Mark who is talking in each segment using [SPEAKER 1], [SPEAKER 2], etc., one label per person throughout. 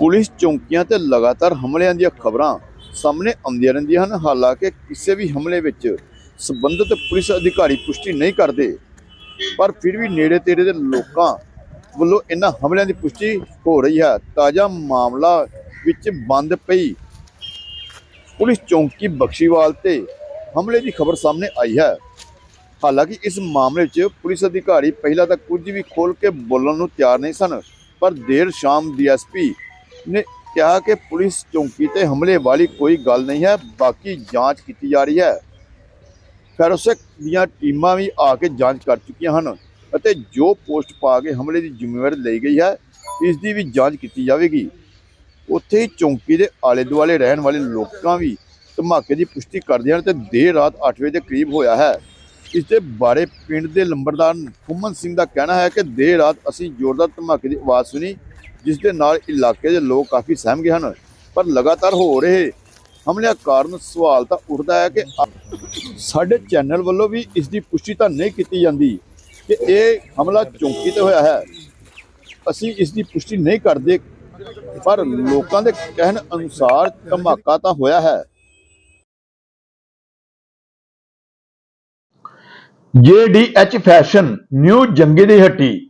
[SPEAKER 1] Police ਚੌਂਕੀਆਂ ਤੇ ਲਗਾਤਾਰ ਹਮਲਿਆਂ ਦੀਆਂ ਖਬਰਾਂ ਸਾਹਮਣੇ ਆਉਂਦੀਆਂ ਰਹਿੰਦੀਆਂ ਹਨ। ਹਾਲਾਂਕਿ ਕਿਸੇ ਵੀ ਹਮਲੇ ਵਿੱਚ ਸੰਬੰਧਿਤ ਪੁਲਿਸ ਅਧਿਕਾਰੀ ਪੁਸ਼ਟੀ ਨਹੀਂ ਕਰਦੇ। ਪਰ ਫਿਰ ਵੀ ਨੇੜੇ ਤੇੜੇ ਦੇ ਲੋਕਾਂ ਵੱਲੋਂ ਇਹਨਾਂ ਹਮਲਿਆਂ ਦੀ ਪੁਸ਼ਟੀ ਹੋ ਰਹੀ ਹੈ। ਤਾਜ਼ਾ ਮਾਮਲਾ ਵਿੱਚ ਬੰਦ ਪਈ ਪੁਲਿਸ ਚੌਂਕੀ ਬਖਸ਼ੀਵਾਲ ਤੇ ਹਮਲੇ ਦੀ ਖਬਰ ਸਾਹਮਣੇ ਆਈ ਹੈ। ਹਾਲਾਂਕਿ ਇਸ ਮਾਮਲੇ 'ਚ ਪੁਲਿਸ ਅਧਿਕਾਰੀ ਪਹਿਲਾਂ ਤਾਂ ਕੁਝ ਵੀ ਖੋਲ ਕੇ ਬੋਲਣ ਨੂੰ ਤਿਆਰ ਨਹੀਂ ਸਨ, ਪਰ ਦੇਰ ਸ਼ਾਮ ਡੀਐਸਪੀ ਨੇ ਕਿਹਾ ਕਿ ਪੁਲਿਸ ਚੌਂਕੀ ਤੇ ਹਮਲੇ ਵਾਲੀ ਕੋਈ ਗੱਲ ਨਹੀਂ ਹੈ, ਬਾਕੀ ਜਾਂਚ ਕੀਤੀ ਜਾ ਰਹੀ ਹੈ। ਫੈਰੋਸੈਕ ਦੀਆਂ ਟੀਮਾਂ ਵੀ ਆ ਕੇ ਜਾਂਚ ਕਰ ਚੁੱਕੀਆਂ ਹਨ ਅਤੇ ਜੋ ਪੋਸਟ ਪਾ ਕੇ ਹਮਲੇ ਦੀ ਜ਼ਿੰਮੇਵਾਰੀ ਲਈ ਗਈ ਹੈ, ਇਸ ਦੀ ਵੀ ਜਾਂਚ ਕੀਤੀ ਜਾਵੇਗੀ। ਉੱਥੇ ਹੀ ਚੌਂਕੀ ਦੇ ਆਲੇ ਦੁਆਲੇ ਰਹਿਣ ਵਾਲੇ ਲੋਕਾਂ ਵੀ ਧਮਾਕੇ ਦੀ ਪੁਸ਼ਟੀ ਕਰਦੇ ਹਨ ਤੇ ਦੇਰ ਰਾਤ 8 ਵਜੇ ਦੇ ਕਰੀਬ ਹੋਇਆ ਹੈ। ਇਸ ਦੇ ਬਾਰੇ ਪਿੰਡ ਦੇ ਲੰਬੜਦਾਰ ਫੁੰਮਨ ਸਿੰਘ ਦਾ ਕਹਿਣਾ ਹੈ ਕਿ ਦੇਰ ਰਾਤ ਅਸੀਂ ਜ਼ੋਰਦਾਰ ਧਮਾਕੇ ਦੀ ਆਵਾਜ਼ ਸੁਣੀ ਜਿਸ ਦੇ ਨਾਲ ਇਲਾਕੇ ਦੇ ਲੋਕ ਕਾਫੀ ਸਹਿਮ ਗਏ ਹਨ, ਪਰ ਲਗਾਤਾਰ ਹੋ ਰਹੇ ਹਮਲਿਆਂ ਕਾਰਨ ਸਵਾਲ ਤਾਂ ਉੱਠਦਾ ਹੈ ਕਿ ਸਾਡੇ ਚੈਨਲ ਵੱਲੋਂ ਵੀ ਇਸ ਦੀ ਪੁਸ਼ਟੀ ਤਾਂ ਨਹੀਂ ਕੀਤੀ ਜਾਂਦੀ ਕਿ ਇਹ ਹਮਲਾ ਚੌਂਕੀ ਤੇ ਹੋਇਆ ਹੈ। ਅਸੀਂ ਇਸ ਦੀ ਪੁਸ਼ਟੀ ਨਹੀਂ ਕਰਦੇ, ਪਰ ਲੋਕਾਂ ਦੇ ਕਹਿਣ ਅਨੁਸਾਰ ਧਮਾਕਾ ਤਾਂ ਹੋਇਆ ਹੈ। JDH ਫੈਸ਼ਨ ਨਿਊ ਜੰਗੀ ਦੀ ਹੱਟੀ।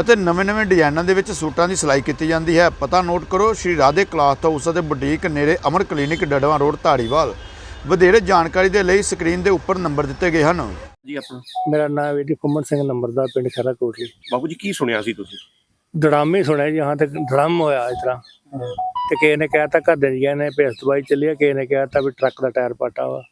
[SPEAKER 1] ਅਤੇ ਨਵੇਂ-ਨਵੇਂ ਡਿਜ਼ਾਈਨਾਂ ਦੇ ਵਿੱਚ ਸੂਟਾਂ ਦੀ ਸਿਲਾਈ ਕੀਤੀ ਜਾਂਦੀ ਹੈ। ਪਤਾ ਨੋਟ ਕਰੋ ਸ਼੍ਰੀ ਰਾਧੇ ਕਲਾਥ ਹਾਊਸ ਅਤੇ ਬੁਟੀਕ ਨੇੜੇ ਅਮਰ ਕਲੀਨਿਕ ਡੜਵਾ ਰੋਡ ਧਾਰੀਵਾਲ। ਵਧੇਰੇ ਜਾਣਕਾਰੀ ਦੇ ਲਈ ਸਕਰੀਨ ਦੇ ਉੱਪਰ ਨੰਬਰ ਦਿੱਤੇ ਗਏ ਹਨ।
[SPEAKER 2] ਜੀ ਆਪਣਾ।
[SPEAKER 3] ਮੇਰਾ ਨਾਮ ਹੈ ਜੀ ਫੁੰਮਨ ਸਿੰਘ ਨੰਬਰਦਾਰ ਪਿੰਡ ਖਰਾ ਕੋਟਲੀ।
[SPEAKER 2] ਬਾਬੂ ਜੀ ਕੀ ਸੁਣਿਆ ਸੀ ਤੁਸੀਂ?
[SPEAKER 3] ਡਰਾਮੇ ਸੁਣਿਆ ਜੀ ਹਾਂ ਤੇ ਡਰਮ ਹੋਇਆ ਇਸ ਤਰ੍ਹਾਂ। ਤੇ ਕਿਸੇ ਨੇ ਕਹਿਤਾ ਘਰ ਦੇ ਜੀ ਨੇ ਭੇਸ ਦਵਾਈ ਚੱਲੀ ਆ ਕਿਸੇ ਨੇ ਕਹਿਤਾ ਵੀ ਟਰੱਕ ਦਾ ਟਾਇਰ ਪਾਟਾ ਵਾ।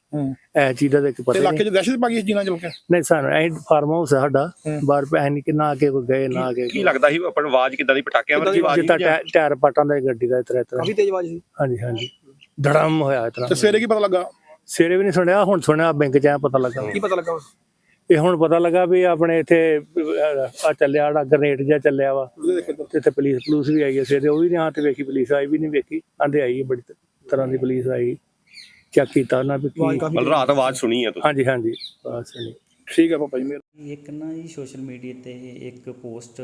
[SPEAKER 3] ਇਹ ਚੀਜ਼ ਦਾ ਤਾਂ
[SPEAKER 4] ਤੇ
[SPEAKER 3] ਪਤਾ
[SPEAKER 4] ਇਲਾਕੇ
[SPEAKER 3] ਨਹੀਂ।
[SPEAKER 4] 'ਚ ਦਹਿਸ਼ਤ ਪਾ ਗਈ ਇਸ ਜੀਨਾ ਚਲ ਕੇ?
[SPEAKER 3] ਨਹੀਂ ਸਾਨੂੰ ਐ ਫਾਰਮ ਹਾਊਸ ਹੈ ਸਾਡਾ ਬਾਹਰ ਪੈ ਨਹੀਂ ਕਿ ਨਾ ਆ ਕੇ ਕੋਈ ਗਏ ਨਾ ਆ ਕੇ
[SPEAKER 2] ਕੀ ਲੱਗਦਾ ਸੀ ਆਪਣ ਆਵਾਜ਼ ਕਿੱਦਾਂ ਦੀ ਪਟਾਕਿਆਂ ਵਰਗੀ ਆਵਾਜ਼
[SPEAKER 3] ਜਿੱਤਾ ਟਾਇਰ ਪਾਟਾਂ ਦਾ ਗੱਡੀ ਦਾ ਇਸ ਤਰ੍ਹਾਂ
[SPEAKER 4] ਕਾਫੀ ਤੇਜ਼ ਆਵਾਜ਼ ਸੀ।
[SPEAKER 3] ਹਾਂਜੀ ਹਾਂਜੀ। ਧੜਮ ਹੋਇਆ ਇਸ ਤਰ੍ਹਾਂ
[SPEAKER 4] ਤੇ ਸਵੇਰੇ ਕੀ ਪਤਾ ਲੱਗਾ?
[SPEAKER 3] ਸਵੇਰੇ ਵੀ ਨਹੀਂ ਸੁਣਿਆ ਹੁਣ ਸੁਣਿਆ ਬੈਂਕ ਚ ਆ ਪਤਾ ਲੱਗਾ।
[SPEAKER 4] ਕੀ ਪਤਾ ਲੱਗਾ?
[SPEAKER 3] ਇਹ ਹੁਣ ਪਤਾ ਲੱਗਾ ਵੀ ਆਪਣੇ ਇੱਥੇ ਆ ਚੱਲਿਆ ਆੜਾ ਗ੍ਰੇਨੇਡ ਜਿਹਾ ਚੱਲਿਆ ਵਾ।
[SPEAKER 4] ਤਾਂ
[SPEAKER 3] ਇੱਥੇ ਪੁਲਿਸ ਪੁਲਿਸ ਵੀ ਆਈ ਹੈ ਸਵੇਰੇ ਉਹ ਵੀ ਨਹੀਂ ਆ ਤੇ ਵੇਖੀ ਪੁਲਿਸ ਆਈ ਵੀ ਨਹੀਂ ਵੇਖੀ। ਆਂਦੇ ਆਈ ਹੈ ਬੜੀ ਤਰ੍ਹਾਂ ਦੀ ਪੁਲਿਸ ਆਈ। ਚੈੱਕ ਕੀਤਾ ਉਹਨਾਂ ਵੀ ਕੀ
[SPEAKER 2] ਰਾਤ ਆਵਾਜ਼ ਸੁਣੀ ਹੈ ਤੁਸੀਂ।
[SPEAKER 3] ਹਾਂਜੀ ਹਾਂਜੀ ਬਸ ਨਹੀਂ
[SPEAKER 4] ਠੀਕ ਹੈ ਪਾਪਾ ਜੀ ਮੇਰ
[SPEAKER 5] ਇੱਕ ਨਾ ਜੀ ਸੋਸ਼ਲ ਮੀਡੀਆ ਤੇ ਇੱਕ ਪੋਸਟ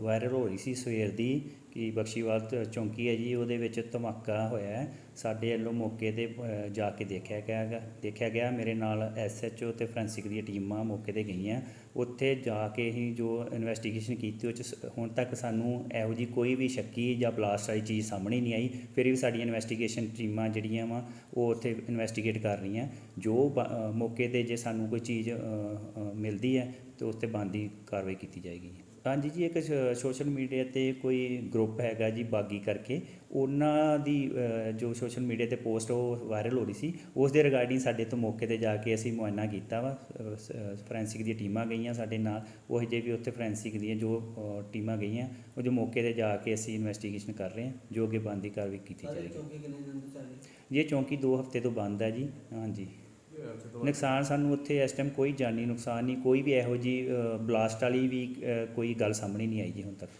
[SPEAKER 5] ਵਾਇਰਲ ਹੋ ਰਹੀ ਸੀ ਸਵੇਰ ਦੀ ਕਿ ਬਖਸ਼ੀਵਾਲ ਚੌਂਕੀ ਹੈ ਜੀ, ਉਹਦੇ ਵਿੱਚ ਧਮਾਕਾ ਹੋਇਆ ਸਾਡੇ ਵੱਲੋਂ ਮੌਕੇ ਤੇ ਜਾ ਕੇ ਦੇਖਿਆ ਗਿਆ ਗਾ- ਦੇਖਿਆ ਗਿਆ, ਮੇਰੇ ਨਾਲ ਐਸਐਚਓ ਤੇ ਫੋਰੈਂਸਿਕ ਦੀਆਂ ਟੀਮਾਂ ਮੌਕੇ ਤੇ ਗਈਆਂ। ਉੱਥੇ ਜਾ ਕੇ ਹੀ ਜੋ ਇਨਵੈਸਟੀਗੇਸ਼ਨ ਕੀਤੀ, ਉਹ ਚ ਸ- ਹੁਣ ਤੱਕ ਸਾਨੂੰ ਇਹੋ ਜੀ ਕੋਈ ਵੀ ਸ਼ੱਕੀ ਜਾਂ ਬਲਾਸਟ ਵਾਲੀ ਚੀਜ਼ ਸਾਹਮਣੇ ਨਹੀਂ ਆਈ। ਫਿਰ ਵੀ ਸਾਡੀਆਂ ਇਨਵੈਸਟੀਗੇਸ਼ਨ ਟੀਮਾਂ ਜਿਹੜੀਆਂ ਵਾ, ਉਹ ਉੱਥੇ ਇਨਵੈਸਟੀਗੇਟ ਕਰ ਰਹੀਆਂ। ਜੋ ਬ- ਮੌਕੇ ਤੇ ਜੇ ਸਾਨੂੰ ਕੋਈ ਚੀਜ਼ ਮਿਲਦੀ ਹੈ, ਤੇ ਉਸ ਤੇ ਬਣਦੀ ਕਾਰਵਾਈ ਕੀਤੀ ਜਾਏਗੀ। ਹਾਂਜੀ ਜੀ ਇੱਕ ਸੋਸ਼ਲ ਮੀਡੀਆ ਤੇ ਕੋਈ ਗਰੁੱਪ ਹੈਗਾ ਜੀ ਬਾਗੀ ਕਰਕੇ ਉਹਨਾਂ ਦੀ ਜੋ ਸੋਸ਼ਲ ਮੀਡੀਆ ਤੇ ਪੋਸਟ ਉਹ ਵਾਇਰਲ ਹੋ ਰਹੀ ਸੀ ਉਸ ਦੇ ਰਿਗਾਰਡਿੰਗ ਸਾਡੇ ਤੋਂ ਮੌਕੇ ਤੇ ਜਾ ਕੇ ਅਸੀਂ ਮੁਆਇਨਾ ਕੀਤਾ ਵਾ ਫੋਰੈਂਸਿਕ ਦੀਆਂ ਟੀਮਾਂ ਗਈਆਂ ਸਾਡੇ ਨਾਲ ਉਹ ਜੇ ਵੀ ਉੱਥੇ ਫੋਰੈਂਸਿਕ ਦੀਆਂ ਜੋ ਟੀਮਾਂ ਗਈਆਂ ਉਹ ਜੋ ਮੌਕੇ ਤੇ ਜਾ ਕੇ ਅਸੀਂ ਇਨਵੈਸਟੀਗੇਸ਼ਨ ਕਰ ਰਹੇ ਹਾਂ ਜੋ ਅੱਗੇ ਬਣਦੀ ਕਾਰਵਾਈ ਕੀਤੀ ਜਾਏਗੀ। ਇਹ ਚੌਂਕੀ 2 ਹਫ਼ਤੇ ਤੋਂ ਬੰਦ ਹੈ ਜੀ ਹਾਂਜੀ। ਨੁਕਸਾਨ ਸਾਨੂੰ ਉੱਥੇ ਇਸ ਟਾਈਮ ਕੋਈ ਜਾਨੀ ਨੁਕਸਾਨ ਨਹੀਂ ਕੋਈ ਵੀ ਇਹੋ ਜੀ ਬਲਾਸਟ ਵਾਲੀ ਵੀ ਅ, ਕੋਈ ਗੱਲ ਸਾਹਮਣੇ ਨਹੀਂ ਆਈ ਜੀ ਹੁਣ ਤੱਕ।